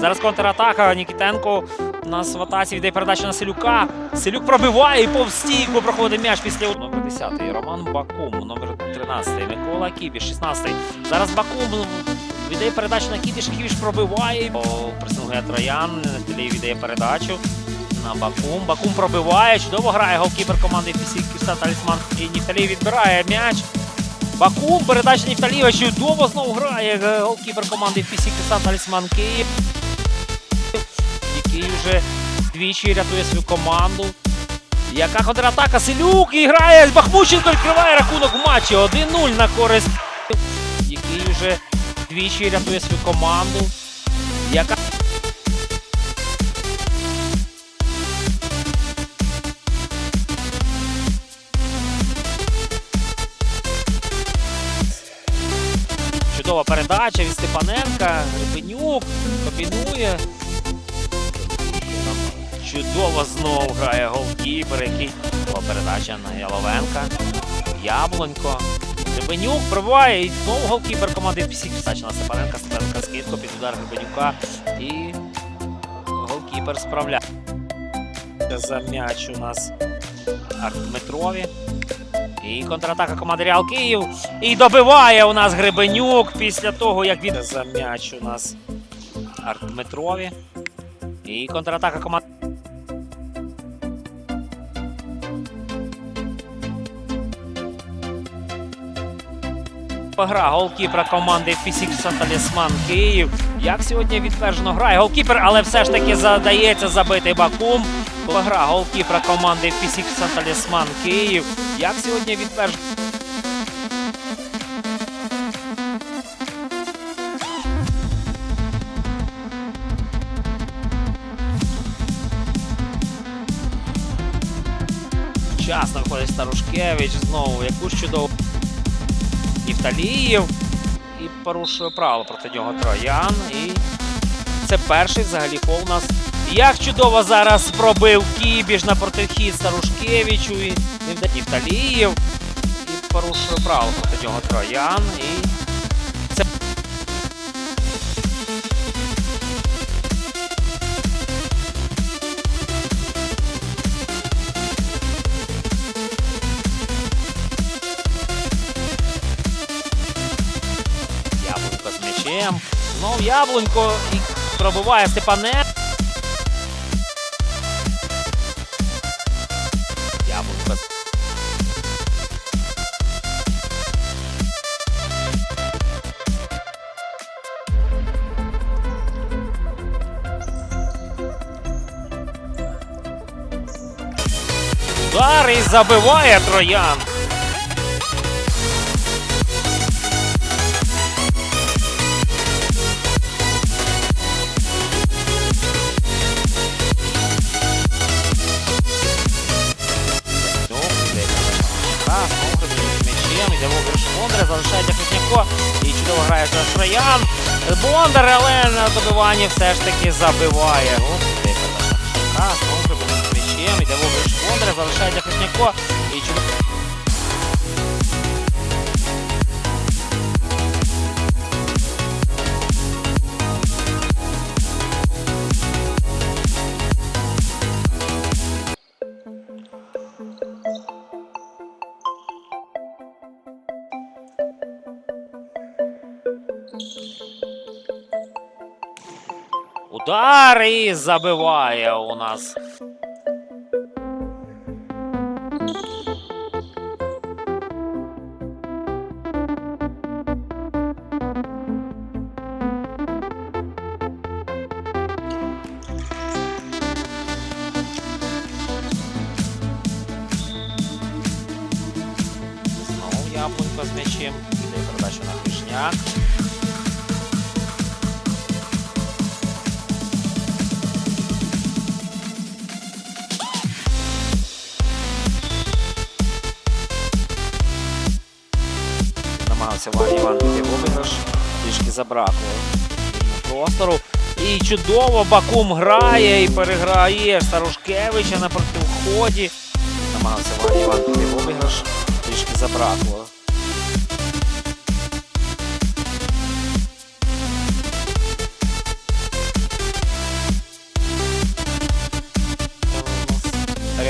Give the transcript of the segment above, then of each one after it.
Зараз контратака. Нікітенко у нас в атаці йде передача на Селюка. Селюк пробиває і повз стійку проходить м'яч після номер 10 Роман Бакум, номер 13 Микола Кібіш, 16 Зараз Бакум віддає передачу на Кібіш. Кібіш пробиває. Пресингує Троян. Нефталій віддає передачу на Бакум. Бакум пробиває. Чудово грає голкіпер команди ФСІ Київстар Талісман. І Нефталій відбирає м'яч. Бакум, передача Нефталіва чудово знову грає е, голкіпер команди ФСІ Київстар Талісман Київ який вже двічі рятує свою команду. Яка контратака? Селюк і грає Бахмученко відкриває рахунок в матчі 1-0 на користь. Який вже двічі рятує свою команду. Яка передача від Степаненка. Гребенюк комбінує. Чудово знову грає голкіпер, який була передача на Яловенка. Яблонько. Гребенюк пробиває і знову голкіпер команди Пісік. Передача на Степаненка. Степаненка скидко під удар Гребенюка. І голкіпер справляє. За м'яч у нас Дмитрові. І контратака команди Реал Київ. І добиває у нас Гребенюк після того, як він за м'яч у нас Арт Дмитрові. І контратака команди. Гра голкіпера команди Фісікса Талісман Київ. Як сьогодні відтверджено грає голкіпер, але все ж таки задається забитий Бакум. Гра голкіпера команди Фісікса Талісман Київ. Як сьогодні відтверджено. Вчасно виходить Старушкевич знову якусь чудову. Івталіїв і порушує правило проти нього Троян. І це перший взагалі фол у нас. Як чудово зараз пробив Кібіж на протихід Старушкевичу і не вдає І порушує правило проти нього Троян. І це Яблунько з м'ячем. Знов Яблунько і пробиває Степане. Удар і забиває Троян. Ну, Так, знову грабує м'ячем, йде Володимир Бондар, залишається Хритняко і чудово грає зараз Троян. Бондар, але на добиванні все ж таки забиває. Хритняка, знову м'ячем, йде Володимир Бондар, залишається Хритняко і. Удар і забиває у нас. М'ячем. Іде передача на Хишняк. намагався Ваня Іван піти в трішки забракло простору. І чудово Бакум грає і переграє Старушкевича на противході. Намагався Ваня Іван піти в трішки забракло.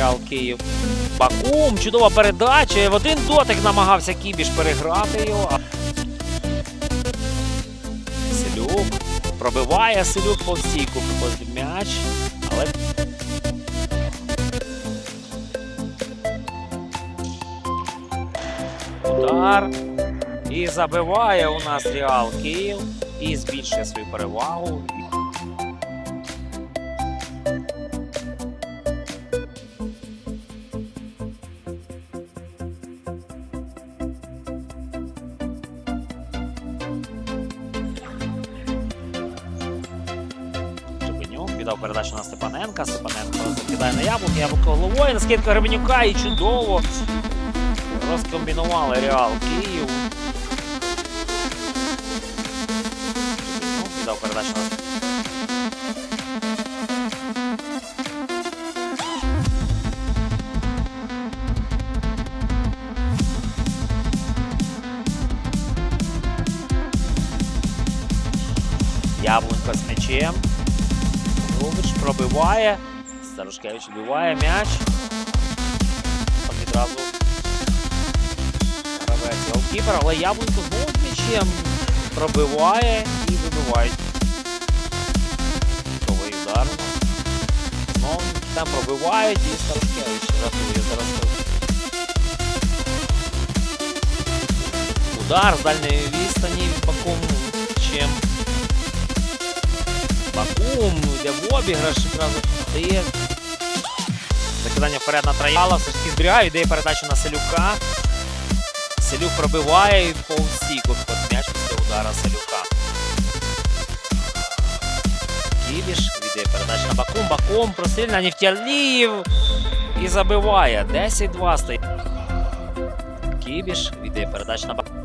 Реал Київ. Бакум, чудова передача. В один дотик намагався Кібіш переграти його. Селюк пробиває Селюк по стійку, приходить м'яч, але удар. І забиває у нас Реал Київ і збільшує свою перевагу. Віддав передачу на Степаненка. Степаненко закидає на яблук. Яблуко головою. Наскидка Гребенюка і чудово. Розкомбінували Реал Київ. Віддав передачу на Яблунько з м'ячем. Пробиває. Старушкевич вбиває м'яч. Там відразу гравець голкіпер, але Яблунько знову з м'ячем пробиває і вибивають. Готовий удар. Знову там пробивають і Старушкевич рятує зараз. Удар з дальньої відстані від Бакум чим Бакум йде в обіграш, одразу дає. Закидання вперед на Трояла, все ж таки зберігає, йде передачу на Селюка. Селюк пробиває і повз стійку м'яч після удара Селюка. Кібіш віддає передачу на Бакум. Бакум просильна Нефтяліїв і забиває. 10-2 стоїть. Кібіш віддає передачу на Бакум.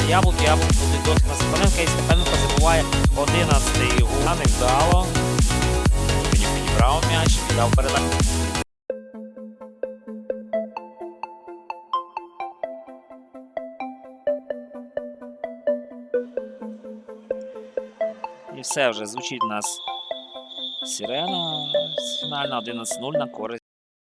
на яблук. Яблук буде досить на Степаненка і Степаненко забуває 11-й гол. А не вдало. Мені підібрав м'яч, віддав передачу. І все вже звучить у нас сирена фінальна 11-0 на користь.